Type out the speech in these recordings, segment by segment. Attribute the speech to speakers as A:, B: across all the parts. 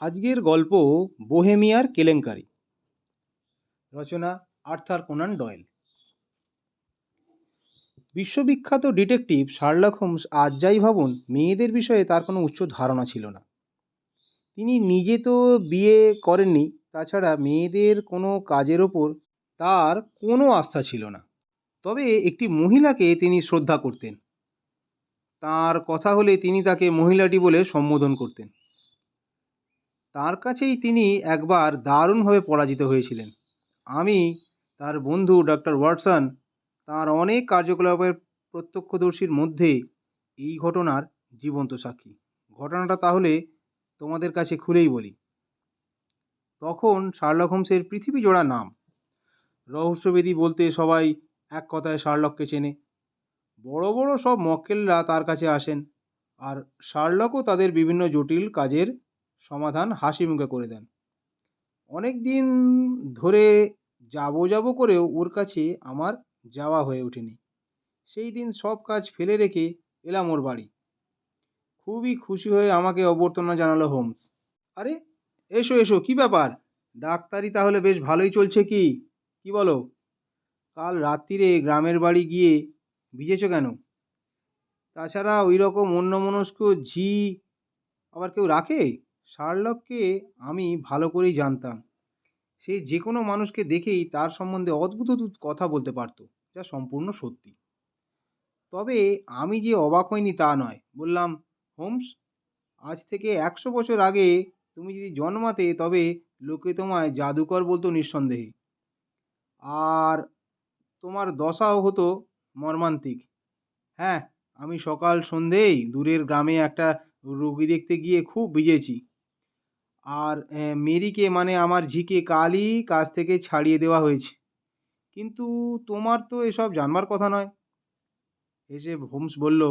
A: আজকের গল্প বোহেমিয়ার কেলেঙ্কারি। রচনা আর্থার কোনান ডয়েল। বিশ্ববিখ্যাত ডিটেকটিভ শার্লক হোমস আজ যাই ভাবুন, মেয়েদের বিষয়ে তার কোনো উচ্চ ধারণা ছিল না। তিনি নিজে তো বিয়ে করেননি, তাছাড়া মেয়েদের কোনো কাজের ওপর তার কোনো আস্থা ছিল না। তবে একটি মহিলাকে তিনি শ্রদ্ধা করতেন। তার কথা হলে তিনি তাকে মহিলাটি বলে সম্বোধন করতেন। তার কাছেই তিনি একবার দারুণভাবে পরাজিত হয়েছিলেন। আমি, তার বন্ধু ডক্টর ওয়াটসন, তার অনেক কার্যকলাপের প্রত্যক্ষদর্শীর মধ্যে এই ঘটনার জীবন্ত সাক্ষী। ঘটনাটা তাহলে তোমাদের কাছে খুলেই বলি। তখন শার্লক হোমসের পৃথিবী জোড়া নাম। রহস্যবেদী বলতে সবাই এক কথায় শার্লককে চেনে। বড় বড় সব মক্কেলরা তার কাছে আসেন, আর শার্লকও তাদের বিভিন্ন জটিল কাজের সমাধান হাসি মুখে করে দেন। অনেক দিন ধরে যাব যাব করেও ওর কাছে আমার যাওয়া হয়ে ওঠেনি। সেই দিন সব কাজ ফেলে রেখে এলাম ওর বাড়ি। খুবই খুশি হয়ে আমাকে অভ্যর্থনা জানালো হোমস। আরে, এসো এসো, কি ব্যাপার? ডাক্তারি তাহলে বেশ ভালোই চলছে কি? কি বলো? কাল রাত্রিরে গ্রামের বাড়ি গিয়ে ভিজেছো কেন? তাছাড়া ওই রকম অন্যমনস্ক ঝি আবার কেউ রাখে? শার্লককে আমি ভালো করেই জানতাম। সে যে কোনো মানুষকে দেখেই তার সম্বন্ধে অদ্ভুত অদ্ভুত কথা বলতে পারতো, যা সম্পূর্ণ সত্যি। তবে আমি যে অবাক হইনি তা নয়। বললাম, হোমস, আজ থেকে একশো বছর আগে তুমি যদি জন্মাতে, তবে লোকে তোমায় জাদুকর বলতো নিঃসন্দেহে। আর তোমার দশাও হতো মর্মান্তিক। হ্যাঁ আমি সকাল সন্ধেই দূরের গ্রামে একটা রুগী দেখতে গিয়ে খুব ভিজেছি। আর মেরিকে মানে আমার ঝিকে কালই কাজ থেকে ছাড়িয়ে দেওয়া হয়েছে। কিন্তু তোমার তো এসব জানবার কথা নয়। হেসে হোমস বলল,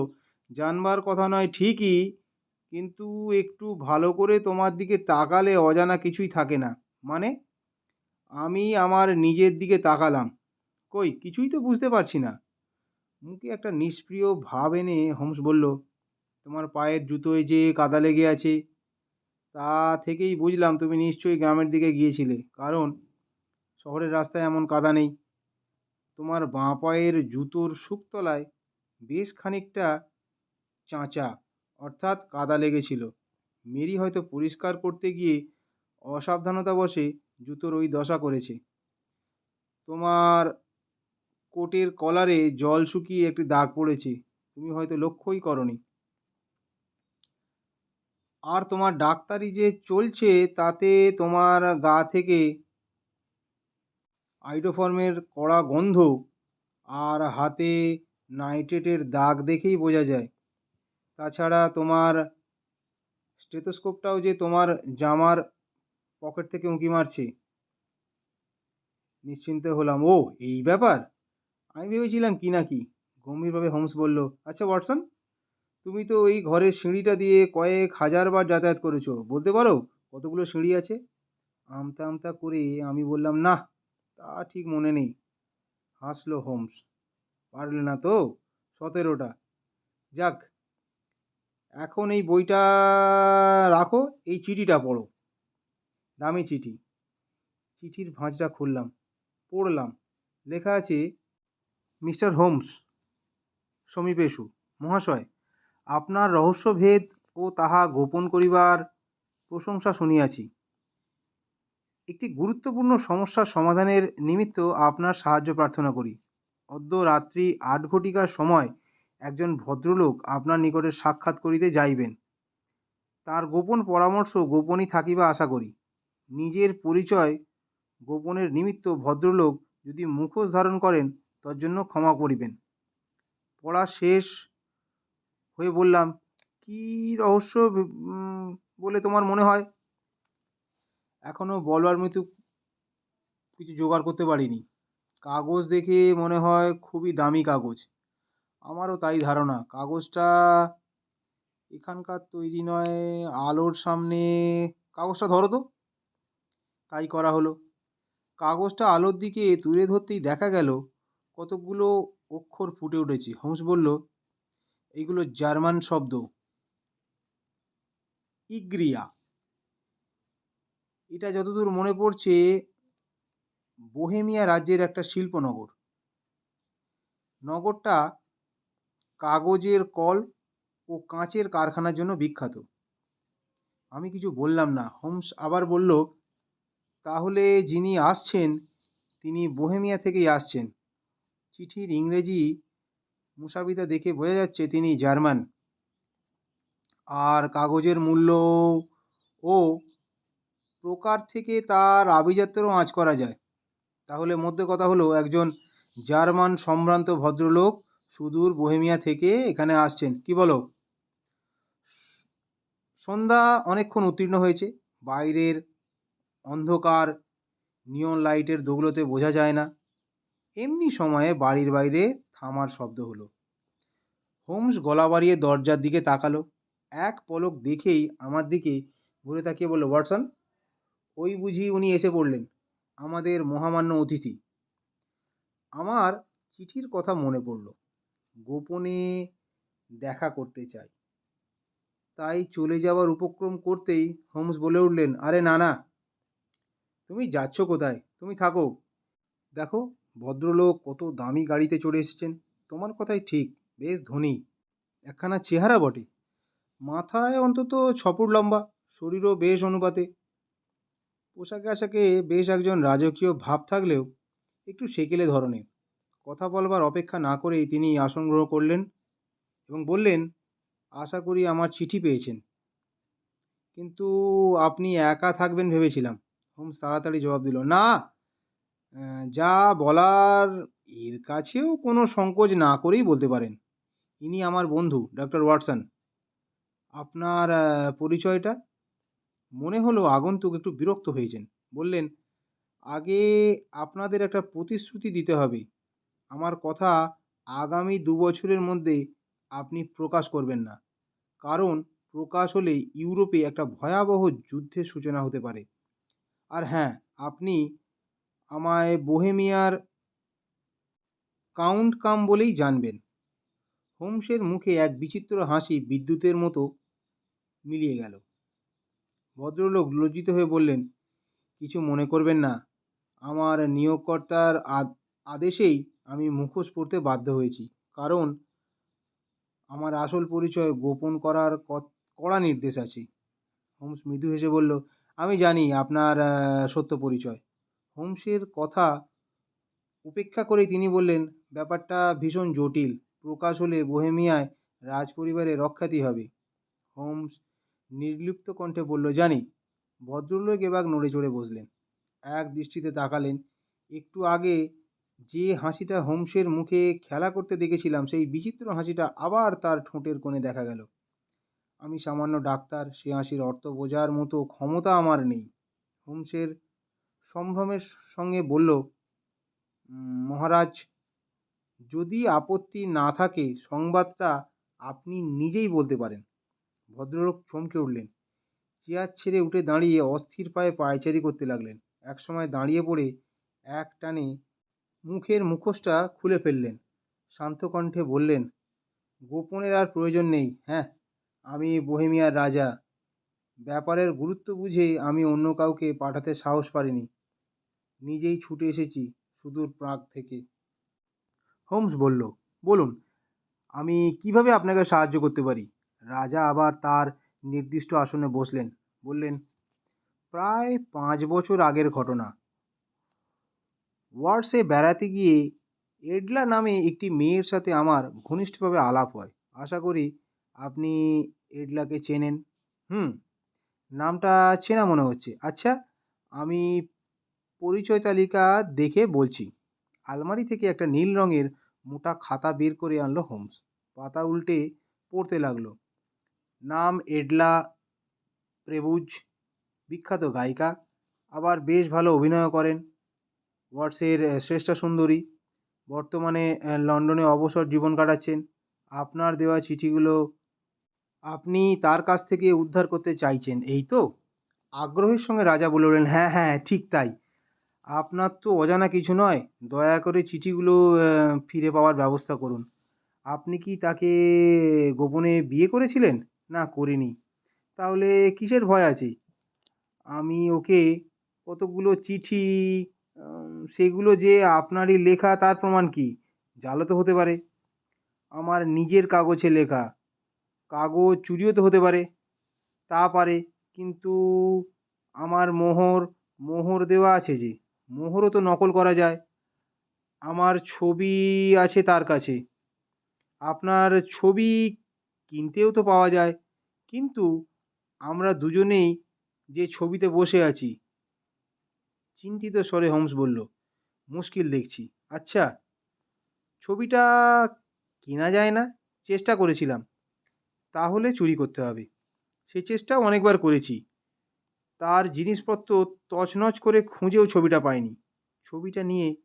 A: জানবার কথা নয় ঠিকই, কিন্তু একটু ভালো করে তোমার দিকে তাকালে অজানা কিছুই থাকে না। মানে আমি আমার নিজের দিকে তাকালাম। কই, কিছুই তো বুঝতে পারছি না। মুখে একটা নিষ্প্রিয় ভাব এনে হোমস বলল, তোমার পায়ের জুতোয় যে কাদা লেগে আছে তা থেকেই বুঝলাম তুমি নিশ্চয়ই গ্রামের দিকে গিয়েছিলে। কারণ শহরের রাস্তায় এমন কাদা নেই। তোমার বাঁ পায়ের জুতোর শুকতলায় বেশ খানিকটা চাঁচা, অর্থাৎ কাদা লেগেছিল। মেরি হয়তো পরিষ্কার করতে গিয়ে অসাবধানতাবশে জুতোর ওই দশা করেছে। তোমার কোটের কলারে জল শুকিয়ে একটি দাগ পড়েছে। তুমি হয়তো লক্ষ্যই করনি। আর তোমার ডাক্তারি যে চলছে তাতে তোমার গা থেকে আইডোফর্মের কড়া গন্ধ আর হাতে নাইট্রেটের দাগ দেখেই বোঝা যায়। তাছাড়া তোমার স্টেথোস্কোপটাও যে তোমার জামার পকেট থেকে উঁকি মারছে। নিশ্চিন্ত হলাম ও এই ব্যাপার? আমি ভেবেছিলাম কি না কি। গম্ভীরভাবে হোমস বলল আচ্ছা ওয়াটসন তুমি তো এই ঘরের সিঁড়িটা দিয়ে কয়েক হাজার বার যাতায়াত করেছ, বলতে পারো কতগুলো সিঁড়ি আছে? আমতা আমতা করে আমি বললাম, না, তা ঠিক মনে নেই। হাসলো হোমস, পারলে না তো, সতেরোটা। যাক, এখন এই বইটা রাখো, এই চিঠিটা পড়ো। দামি চিঠি। চিঠির ভাঁজটা খুললাম, পড়লাম। লেখা আছে, মিস্টার হোমস, সমীপেশু, মহাশয় আপনার রহস্যভেদ ও তাহা গোপন করিবার প্রশংসা শুনিয়াছি। একটি গুরুত্বপূর্ণ সমস্যার সমাধানের নিমিত্ত আপনার সাহায্য প্রার্থনা করি। অদ্য রাত্রি আট ঘটিকার সময় একজন ভদ্রলোক আপনার নিকটে সাক্ষাৎ করিতে যাইবেন। তার গোপন পরামর্শ গোপনই থাকিবা আশা করি। নিজের পরিচয় গোপনের নিমিত্ত ভদ্রলোক যদি মুখোশ ধারণ করেন তার জন্য ক্ষমা করিবেন। পড়া শেষ হয়ে বললাম, কী রহস্য বলে তোমার মনে হয়? এখনও বলবার মতো কিছু জোগাড় করতে পারিনি। কাগজ দেখে মনে হয় খুবই দামি কাগজ। আমারও তাই ধারণা। কাগজটা এখানকার তৈরি নয়, আলোর সামনে। কাগজটা ধরো তো। তাই করা হলো। কাগজটা আলোর দিকে তুলে ধরতেই দেখা গেল, কতকগুলো অক্ষর ফুটে উঠেছে। হোমস বলল এইগুলো জার্মান শব্দ। ইগ্রিয়া। এটা যতদূর মনে পড়ছে, বোহেমিয়া রাজ্যের একটা শিল্পনগর। নগরটা কাগজের কল ও কাঁচের কারখানার জন্য বিখ্যাত। আমি কিছু বললাম না। হোমস আবার বলল, তাহলে যিনি আসছেন, তিনি বোহেমিয়া থেকেই আসছেন। চিঠির ইংরেজি মুসাবিদা দেখে বোঝা যাচ্ছে তিনি জার্মান। আর কাগজের মূল্য ও প্রকার থেকে তার আভিজাত্যেরও আঁচ করা যায়। তাহলে মধ্যে কথা হলো, একজন জার্মান সম্ভ্রান্ত ভদ্রলোক সুদূর বোহেমিয়া থেকে এখানে আসছেন। কি বলো? সন্ধ্যা অনেকক্ষণ উত্তীর্ণ হয়েছে। বাইরের অন্ধকার নিয়ন লাইটের দোগলোতে বোঝা যায় না। এমনি সময়ে বাড়ির বাইরে থামার শব্দ হলো। হোমস গলা বাড়িয়ে দরজার দিকে তাকালো। এক পলক দেখেই আমার দিকে ঘুরে তাকিয়ে বলল, ওয়াটসন, ওই বুঝি উনি এসে পড়লেন, আমাদের মহামান্য অতিথি। আমার চিঠির কথা মনে পড়ল। গোপনে দেখা করতে চাই। তাই চলে যাওয়ার উপক্রম করতেই হোমস বলে উঠলেন, আরে না না তুমি যাচ্ছ কোথায়? তুমি থাকো। দেখো ভদ্রলোক কত দামি গাড়িতে চড়ে এসেছেন? তোমার কথাই ঠিক, বেশ ধনী। একখানা চেহারা বটে। মাথায় অন্তত ছ ফুট লম্বা, শরীরও বেশ অনুপাতে। পোশাকে আশাকে বেশ একজন রাজকীয় ভাব থাকলেও একটু সেকেলে ধরনের। কথা বলবার অপেক্ষা না করেই তিনি আসন গ্রহণ করলেন এবং বললেন, আশা করি আমার চিঠি পেয়েছেন। কিন্তু আপনি একা থাকবেন ভেবেছিলাম। হোমস তাড়াতাড়ি জবাব দিল, না যা বলার এর কাছেও কোনো সংকোচ না করেই বলতে পারেন। ইনি আমার বন্ধু ডক্টর ওয়াটসন। আপনার পরিচয়টা? মনে হলো আগন্তুক একটু বিরক্ত হয়েছেন। বললেন, আগে আপনাদের একটা প্রতিশ্রুতি দিতে হবে। আমার কথা আগামী দু বছরের মধ্যে আপনি প্রকাশ করবেন না। কারণ প্রকাশ হলে ইউরোপে একটা ভয়াবহ যুদ্ধের সূচনা হতে পারে। আর হ্যাঁ আপনি আমায় বোহেমিয়ার কাউন্ট কাম বলেই জানবেন। হোমসের মুখে এক বিচিত্র হাসি বিদ্যুতের মতো মিলিয়ে গেল। ভদ্রলোক লজ্জিত হয়ে বললেন, কিছু মনে করবেন না। আমার নিয়োগকর্তার আদেশেই আমি মুখোশ পড়তে বাধ্য হয়েছি। কারণ আমার আসল পরিচয় গোপন করার কড়া নির্দেশ আছে। হোমস মৃদু হেসে বলল, আমি জানি আপনার সত্য পরিচয়। হোমসের কথা উপেক্ষা করে তিনি বললেন, ব্যাপারটা ভীষণ জটিল। প্রকাশ হলে বোহেমিয়ায় রাজপরিবারের রক্ষাতি হবে। হোমস নির্লিপ্ত কণ্ঠে বলল, জানি। ভদ্রলোক এবার নড়ে চড়ে বসলেন। এক দৃষ্টিতে তাকালেন। একটু আগে যে হাসিটা হোমসের মুখে খেলা করতে দেখেছিলাম, সেই বিচিত্র হাসিটা আবার তার ঠোঁটের কোণে দেখা গেল। আমি সামান্য ডাক্তার, সে হাসির অর্থ বোঝার মতো ক্ষমতা আমার নেই। হোমসের সম্ভ্রমের সঙ্গে বলল, মহারাজ, যদি আপত্তি না থাকে, সংবাদটা আপনি নিজেই বলতে পারেন ভদ্রলোক চমকে উঠলেন। চেয়ার ছেড়ে উঠে দাঁড়িয়ে অস্থির পায়ে পায়চারি করতে লাগলেন। একসময় দাঁড়িয়ে পড়ে এক টানে মুখের মুখোশটা খুলে ফেললেন। শান্ত কণ্ঠে বললেন, গোপনের আর প্রয়োজন নেই হ্যাঁ? আমি বোহেমিয়ার রাজা। ব্যাপারের গুরুত্ব বুঝে আমি অন্য কাউকে পাঠাতে সাহস পারিনি। নিজেই ছুটে এসেছি সুদূর প্রাগ থেকে। হোমস বলল, বলুন, আমি কীভাবে আপনাকে সাহায্য করতে পারি? রাজা আবার তার নির্দিষ্ট আসনে বসলেন, বললেন, প্রায় পাঁচ বছর আগের ঘটনা। ওয়ার্ডসে বেড়াতে গিয়ে এডলা নামে একটি মেয়ের সাথে আমার ঘনিষ্ঠভাবে আলাপ হয়। আশা করি আপনি এডলাকে চেনেন। হুম নামটা চেনা মনে হচ্ছে। আচ্ছা আমি পরিচয় তালিকা দেখে বলছি। আলমারি থেকে একটা নীল রঙের মোটা খাতা বের করে আনলো হোমস। পাতা উল্টে পড়তে লাগল। নাম এডলা প্রেবুজ বিখ্যাত গায়িকা। আবার বেশ ভালো অভিনয় করেন। ওয়ার্ডসের আহ, শ্রেষ্ঠা সুন্দরী। বর্তমানে লন্ডনে অবসর জীবন কাটাচ্ছেন। আপনার দেওয়া চিঠিগুলো আপনি তার কাছ থেকে উদ্ধার করতে চাইছেন, এই তো? আগ্রহের সঙ্গে রাজা বলে উঠলেন হ্যাঁ হ্যাঁ ঠিক তাই। আপনার তো অজানা কিছু নয়, দয়া করে চিঠিগুলো ফিরে পাওয়ার ব্যবস্থা করুন। আপনি কি তাকে গোপনে বিয়ে করেছিলেন? না, করিনি। তাহলে কিসের ভয় আছে? আমি ওকে কতগুলো চিঠি সেগুলো যে আপনারই লেখা, তার প্রমাণ কি? জালও তো হতে পারে। আমার নিজের কাগজে লেখা। কাগজ চুরিও তো হতে পারে, তা পারে, কিন্তু আমার মোহর মোহর দেওয়া আছে যে, মোহরও তো নকল করা যায়। আমার ছবি আছে তার কাছে। আপনার ছবি কিনতেও তো পাওয়া যায়, কিন্তু আমরা দুজনেই যে ছবিতে বসে আছি, চিন্তিত স্বরে হোমস বলল, মুশকিল দেখছি। আচ্ছা ছবিটা কেনা যায় না, চেষ্টা করেছিলাম। তাহলে চুরি করতে হবে। সে চেষ্টা অনেকবার করেছি। তার জিনিসপত্র তছনছ করে খুঁজেও ছবিটা পায়নি ছবিটা নিয়ে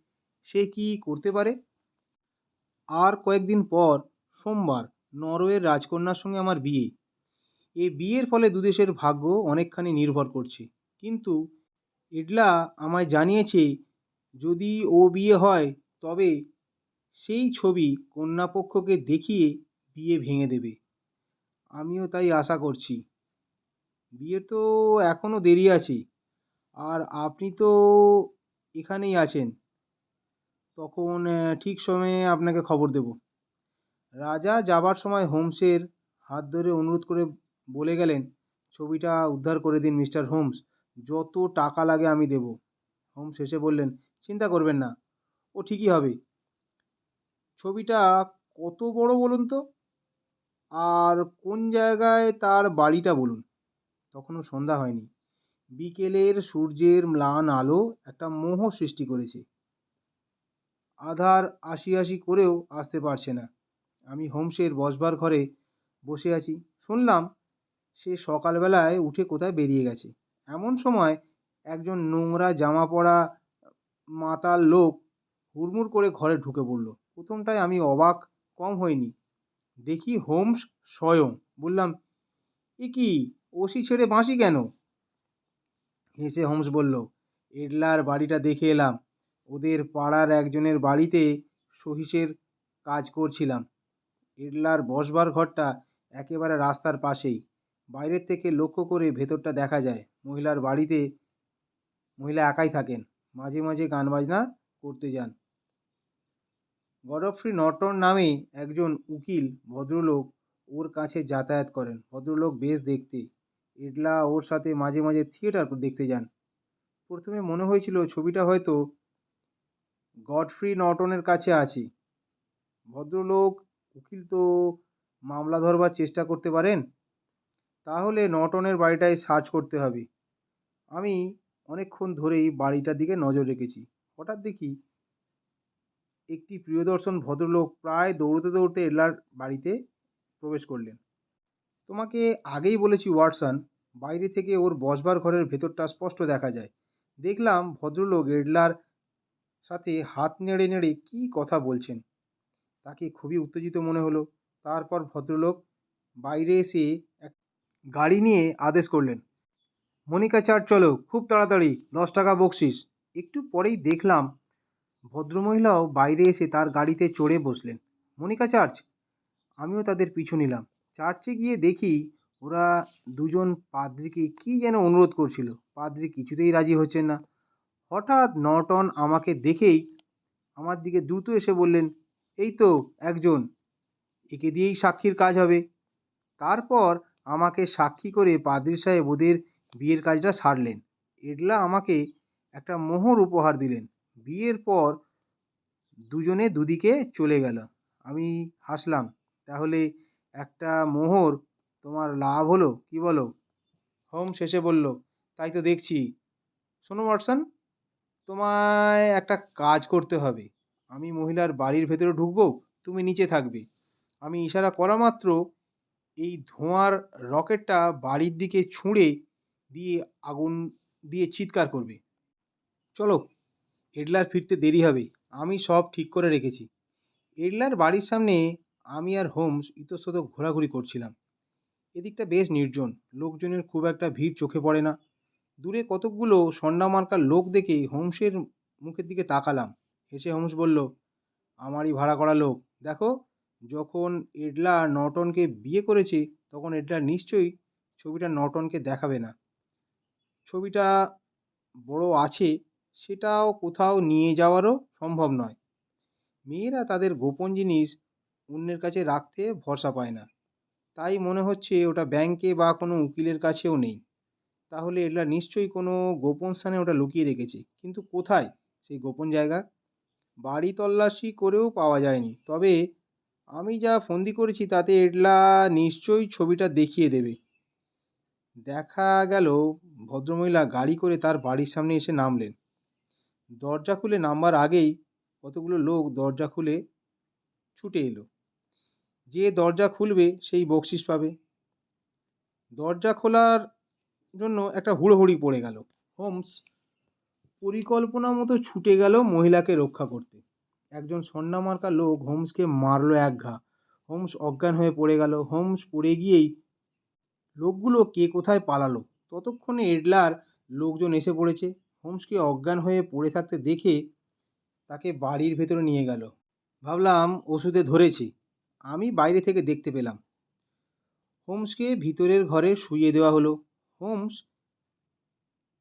A: সে কি করতে পারে? আর কয়েকদিন পর সোমবার নরওয়ের রাজকন্যার সঙ্গে আমার বিয়ে। এ বিয়ের ফলে দুদেশের ভাগ্য অনেকখানি নির্ভর করছে। কিন্তু এডলা আমায় জানিয়েছে, যদি ও বিয়ে হয়, তবে সেই ছবি কন্যাপক্ষকে দেখিয়ে বিয়ে ভেঙে দেবে। আমিও তাই আশা করছি। বিয়ের তো এখনও দেরি আছে। আর আপনি তো এখানেই আছেন। তখন ঠিক সময়ে আপনাকে খবর দেব। রাজা যাবার সময় হোমসের হাত ধরে অনুরোধ করে বলে গেলেন, ছবিটা উদ্ধার করে দিন, মিস্টার হোমস। যত টাকা লাগে আমি দেব। হোমস এসে বললেন, চিন্তা করবেন না, ও ঠিকই হবে। ছবিটা কত বড় বলুন তো? আর কোন জায়গায় তার বাড়িটা বলুন? তখনও সন্ধ্যা হয়নি। বিকেলের সূর্যের ম্লান আলো একটা মোহ সৃষ্টি করেছে। আধার আশি আশি করেও আসতে পারছে না। আমি হোমসের বসবার ঘরে বসে আছি। শুনলাম সে সকালবেলায় উঠে কোথায় বেরিয়ে গেছে। এমন সময় একজন নোংরা জামা পরা মাতাল লোক হুড়মুড় করে ঘরে ঢুকে পড়ল। প্রথমটায় আমি অবাক কম হইনি। দেখি হোমস স্বয়ং। বললাম, এ কি, ওসি ছেড়ে বাঁশি কেন? হেসে হোমস বলল, এডলার বাড়িটা দেখে এলাম। ওদের পাড়ার একজনের বাড়িতে সহিসের কাজ করছিলাম। এডলার বসবার ঘরটা একেবারে রাস্তার পাশেই। বাইরের থেকে লক্ষ্য করে ভেতরটা দেখা যায়। মহিলার বাড়িতে মহিলা একাই থাকেন। মাঝে মাঝে গান বাজনা করতে যান। গডফ্রি নটন নামে একজন উকিল, ভদ্রলোক ওর কাছে যাতায়াত করেন। ভদ্রলোক বেশ দেখতে। এডলা ওর সাথে মাঝে মাঝে থিয়েটার দেখতে যান। প্রথমে মনে হয়েছিল ছবিটা হয়তো গডফ্রি নটনের কাছে আছে। ভদ্রলোক, উকিল তো মামলা ধরবার চেষ্টা করতে পারেন? তাহলে নটনের বাড়িটায় সার্চ করতে হবে। আমি অনেকক্ষণ ধরেই বাড়িটার দিকে নজর রেখেছি। হঠাৎ দেখি একটি প্রিয়দর্শন ভদ্রলোক প্রায় দৌড়তে দৌড়তে এডলার বাড়িতে প্রবেশ করলেন। তোমাকে আগেই বলেছি, ওয়াটসন, বাইরে থেকে ওর বসবার ঘরের ভেতরটা স্পষ্ট দেখা যায়। দেখলাম ভদ্রলোক এডলার সাথে হাত নেড়ে নেড়ে কী কথা বলছেন। তাকে খুবই উত্তেজিত মনে হলো। তারপর ভদ্রলোক বাইরে এসে এক গাড়ি নিয়ে আদেশ করলেন, মনিকা চার চলো, খুব তাড়াতাড়ি, দশ টাকা বকশিস। একটু পরেই দেখলাম ভদ্রমহিলাও বাইরে এসে তার গাড়িতে চড়ে বসলেন। Monica church? আমিও তাদের পিছু নিলাম। চার্চে গিয়ে দেখি ওরা দুজন পাদ্রিকে কী যেন অনুরোধ করছিল। পাদ্রি কিছুতেই রাজি হচ্ছেন না। হঠাৎ নর্টন আমাকে দেখেই আমার দিকে দ্রুত এসে বললেন, এই তো একজন, একে দিয়েই সাক্ষীর কাজ হবে। তারপর আমাকে সাক্ষী করে পাদ্রি সাহেব ওদের বিয়ের কাজটা সারলেন। এডলা আমাকে একটা মোহর উপহার দিলেন। বিয়ের পর দুজনে দুদিকে চলে গেল। আমি হাসলাম, তাহলে একটা মোহর তোমার লাভ হলো, কি বলো? হোম শেষে বলল, তাই তো দেখছি। শোনো ওয়াটসন, তোমায় একটা কাজ করতে হবে। আমি মহিলার বাড়ির ভেতরে ঢুকবো, তুমি নিচে থাকবে। আমি ইশারা করা মাত্র এই ধোঁয়ার রকেটটা বাড়ির দিকে ছুঁড়ে দিয়ে আগুন দিয়ে চিৎকার করবে। চলো এডলার ফিরতে দেরি হবে। আমি সব ঠিক করে রেখেছি। এডলার বাড়ির সামনে আমি আর হোমস ইতস্তত ঘোরাঘুরি করছিলাম। এদিকটা বেশ নির্জন। লোকজনের খুব একটা ভিড় চোখে পড়ে না। দূরে কতকগুলো সন্নামার্কার লোক দেখে হোমসের মুখের দিকে তাকালাম। হেসে হোমস বলল, আমারই ভাড়া করা লোক। দেখো, যখন এডলা নটনকে বিয়ে করেছে, তখন এডলা নিশ্চয়ই ছবিটা নটনকে দেখাবে না। ছবিটা বড় আছে সেটাও কোথাও নিয়ে যাওয়ারও সম্ভব নয়। মেয়েরা তাদের গোপন জিনিস অন্যের কাছে রাখতে ভরসা পায় না। তাই মনে হচ্ছে ওটা ব্যাংকে বা কোনো উকিলের কাছেও নেই। তাহলে এটা নিশ্চয়ই কোনো গোপন স্থানে ওটা লুকিয়ে রেখেছে। কিন্তু কোথায় সেই গোপন জায়গা? বাড়ি তল্লাশি করেও পাওয়া যায়নি। তবে আমি যা ফন্দি করেছি তাতে এডলা নিশ্চয়ই ছবিটা দেখিয়ে দেবে। দেখা গেল ভদ্রমহিলা গাড়ি করে তার বাড়ির সামনে এসে নামলেন। দরজা খুলে নামবার আগেই কতগুলো লোক দরজা খুলে ছুটে এলো। যে দরজা খুলবে সেই বকশিস পাবে। দরজা খোলার জন্য একটা হুড়োহুড়ি পড়ে গেল। হোমস পরিকল্পনা মতো ছুটে গেল মহিলাকে রক্ষা করতে। একজন সন্নামার্কা লোক হোমসকে মারলো এক ঘা। হোমস অজ্ঞান হয়ে পড়ে গেল। হোমস পড়ে গিয়েই লোকগুলো কে কোথায় পালালো? ততক্ষণে এডলার লোকজন এসে পড়েছে। হোমসকে অজ্ঞান হয়ে পড়ে থাকতে দেখে তাকে বাড়ির ভেতরে নিয়ে গেল। ভাবলাম ওষুধে ধরেছি। আমি বাইরে থেকে দেখতে পেলাম। হোমসকে ভিতরের ঘরে শুইয়ে দেওয়া হলো। হোমস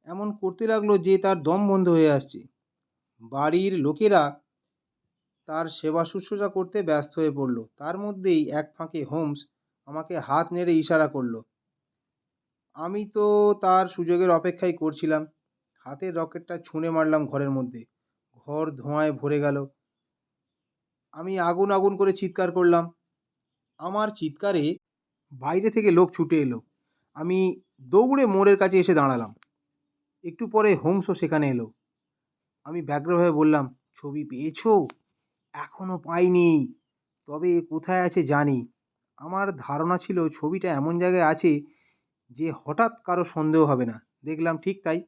A: এমন করতে লাগল যে তার দম বন্ধ হয়ে আসছে। বাড়ির লোকেরা তার সেবা শুশ্রূষা করতে ব্যস্ত হয়ে পড়ল। তার মধ্যেই এক ফাঁকে হোমস আমাকে হাত নেড়ে ইশারা করল। আমি তো তার সুযোগের অপেক্ষাই করছিলাম। হাতের রকেটটা ছুঁড়ে মারলাম ঘরের মধ্যে। ঘর ধোঁয়ায় ভরে গেল। আমি আগুন আগুন করে চিৎকার করলাম। আমার চিৎকারে বাইরে থেকে লোক ছুটে এলো। আমি দৌড়ে মোড়ের কাছে এসে দাঁড়ালাম। একটু পরে হোমসও সেখানে এলো। আমি ব্যগ্রভাবে বললাম, ছবি পেয়েছ? এখনও পাইনি। তবে কোথায় আছে জানি। আমার ধারণা ছিল ছবিটা এমন জায়গায় আছে যে হঠাৎ কারও সন্দেহ হবে না। দেখলাম ঠিক তাই।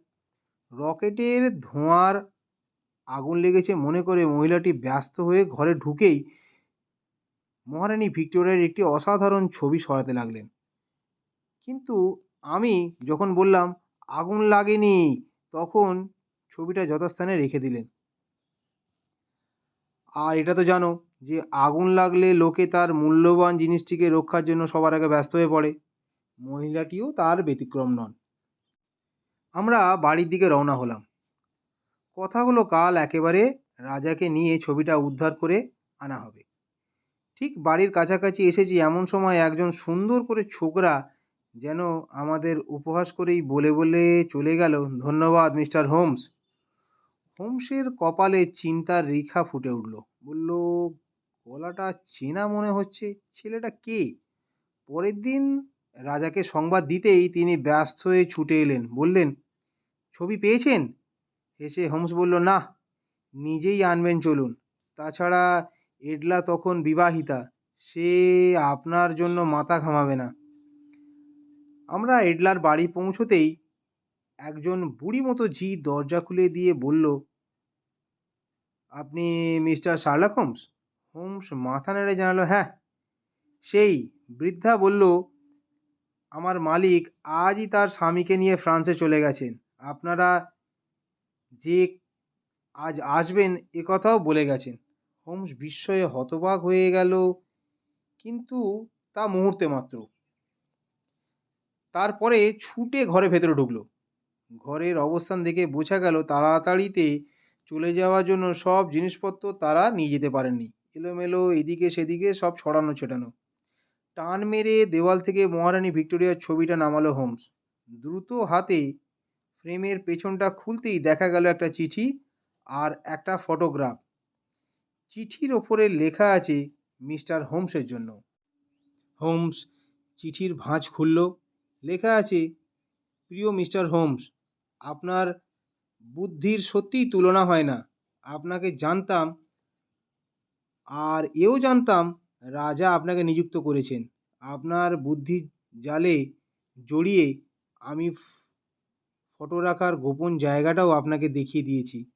A: রকেটের ধোঁয়ার আগুন লেগেছে মনে করে মহিলাটি ব্যস্ত হয়ে ঘরে ঢুকেই মহারানী ভিক্টোরিয়ার একটি অসাধারণ ছবি সরাতে লাগলেন। কিন্তু আমি যখন বললাম, আগুন লাগেনি, তখন ছবিটা যথাস্থানে রেখে দিলেন। আর এটা তো জানো যে আগুন লাগলে লোকে তার মূল্যবান জিনিসটিকে রক্ষার জন্য সবার আগে ব্যস্ত হয়ে পড়ে। মহিলাটিও তার ব্যতিক্রম নন। আমরা বাড়ির দিকে রওনা হলাম। কথা হলো কাল একেবারে রাজাকে নিয়ে ছবিটা উদ্ধার করে আনা হবে। ঠিক বাড়ির কাছাকাছি এসেছি এমন সময় একজন সুন্দর করে ছোকরা যেন আমাদের উপহাস করেই বলে বলে চলে গেল, ধন্যবাদ, মিস্টার হোমস। হোমসের কপালে চিন্তার রেখা ফুটে উঠল। বলল, গলাটা চেনা মনে হচ্ছে, ছেলেটা কে? পরের দিন রাজাকে সংবাদ দিতেই তিনি ব্যস্ত হয়ে ছুটে এলেন। বললেন ছবি পেয়েছেন? হেসে হোমস বলল, না, নিজেই আনবেন চলুন। তাছাড়া এডলা তখন বিবাহিতা, সে আপনার জন্য মাথা ঘামাবে না। আমরা এডলার বাড়ি পৌঁছতেই একজন বুড়ি মতো ঝি দরজা খুলে দিয়ে বলল, আপনি মিস্টার শার্লাক হোমস? হোমস মাথা নেড়ে জানালো হ্যাঁ। সেই বৃদ্ধা বলল, আমার মালিক আজই তার স্বামীকে নিয়ে ফ্রান্সে চলে গেছেন। আপনারা যে আজ আসবেন এ কথাও বলে গেছেন। হোমস বিস্ময়ে হতবাক হয়ে গেল, কিন্তু তা মুহূর্তে মাত্র। তারপরে ছুটে ঘরে ভেতরে ঢুকলো। ঘরের অবস্থান দেখে বোঝা গেল, তাড়াতাড়িতে চলে যাওয়ার জন্য সব জিনিসপত্র তারা নিয়ে যেতে পারেননি। এলোমেলো এদিকে সেদিকে সব ছড়ানো ছেটানো। টান মেরে দেওয়াল থেকে মহারানী ভিক্টোরিয়ার ছবিটা নামালো হোমস। দ্রুত হাতে ফ্রেমের পেছনটা খুলতেই দেখা গেল একটা চিঠি আর একটা ফটোগ্রাফ। চিঠির ওপরে লেখা আছে মিস্টার হোমসের জন্য। হোমস, চিঠির ভাঁজ খুলল। লেখা আছে, প্রিয় মিস্টার হোমস, আপনার বুদ্ধির সত্যিই তুলনা হয় না। আপনাকে জানতাম আর এও জানতাম রাজা আপনাকে নিযুক্ত করেছেন। আপনার বুদ্ধির জালে জড়িয়ে আমি ফটো রাখার গোপন জায়গাটাও আপনাকে দেখিয়ে দিয়েছি।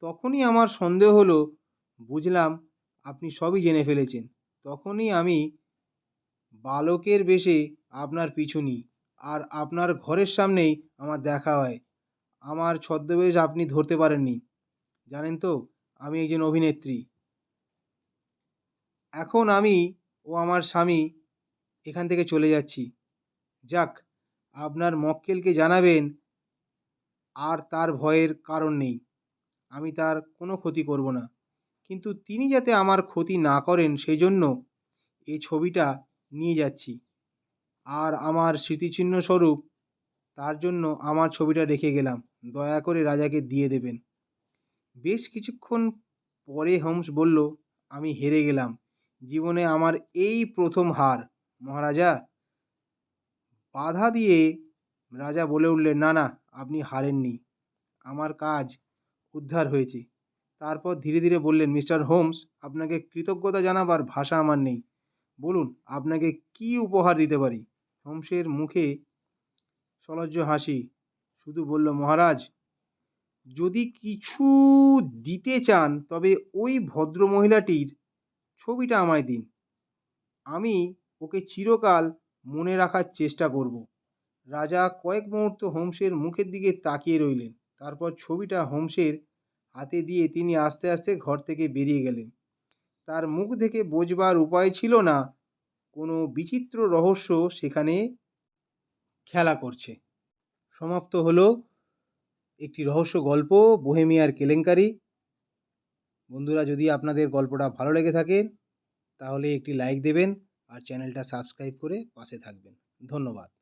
A: তখনই আমার সন্দেহ হলো, বুঝলাম, আপনি সবই জেনে ফেলেছেন। তখনই আমি বালকের বেশে আপনার পিছু নিই আর আপনার ঘরের সামনেই আমার দেখা হয়। আমার ছদ্মবেশ আপনি ধরতে পারেননি। জানেন তো, আমি একজন অভিনেত্রী। এখন আমি ও আমার স্বামী এখান থেকে চলে যাচ্ছি। যাক, আপনার মক্কেলকে জানাবেন আর তার ভয়ের কারণ নেই। আমি তার কোনো ক্ষতি করব না। কিন্তু তিনি যাতে আমার ক্ষতি না করেন সেই জন্য এই ছবিটা নিয়ে যাচ্ছি। আর আমার স্মৃতিচিহ্ন স্বরূপ, তার জন্য আমার ছবিটা রেখে গেলাম। দয়া করে রাজাকে দিয়ে দেবেন। বেশ কিছুক্ষণ পরে হোমস বলল, আমি হেরে গেলাম। জীবনে আমার এই প্রথম হার। মহারাজা? বাধা দিয়ে রাজা বলে উঠলেন, না না আপনি হারেননি। আমার কাজ উদ্ধার হয়েছে। তারপর ধীরে ধীরে বললেন, মিস্টার হোমস, আপনাকে কৃতজ্ঞতা জানাবার ভাষা আমার নেই। বলুন, আপনাকে কি উপহার দিতে পারি? হোমসের মুখে সলজ্জ হাসি শুধু বলল, মহারাজ, যদি কিছু দিতে চান, তবে ওই ভদ্র মহিলাটির ছবিটা আমায় দিন। আমি ওকে চিরকাল মনে রাখার চেষ্টা করব। রাজা কয়েক মুহূর্ত হোমসের মুখের দিকে তাকিয়ে রইলেন। তারপর ছবিটা হোমসের হাতে দিয়ে তিনি আস্তে আস্তে ঘর থেকে বেরিয়ে গেলেন। তার মুখ দেখে বোঝবার উপায় ছিল না। কোনো বিচিত্র রহস্য সেখানে খেলা করছে। সমাপ্ত হলো একটি রহস্য গল্প, বোহেমিয়ার কেলেঙ্কারি। বন্ধুরা, যদি আপনাদের গল্পটা ভালো লেগে থাকে, তাহলে একটি লাইক দেবেন আর চ্যানেলটা সাবস্ক্রাইব করে পাশে থাকবেন। ধন্যবাদ।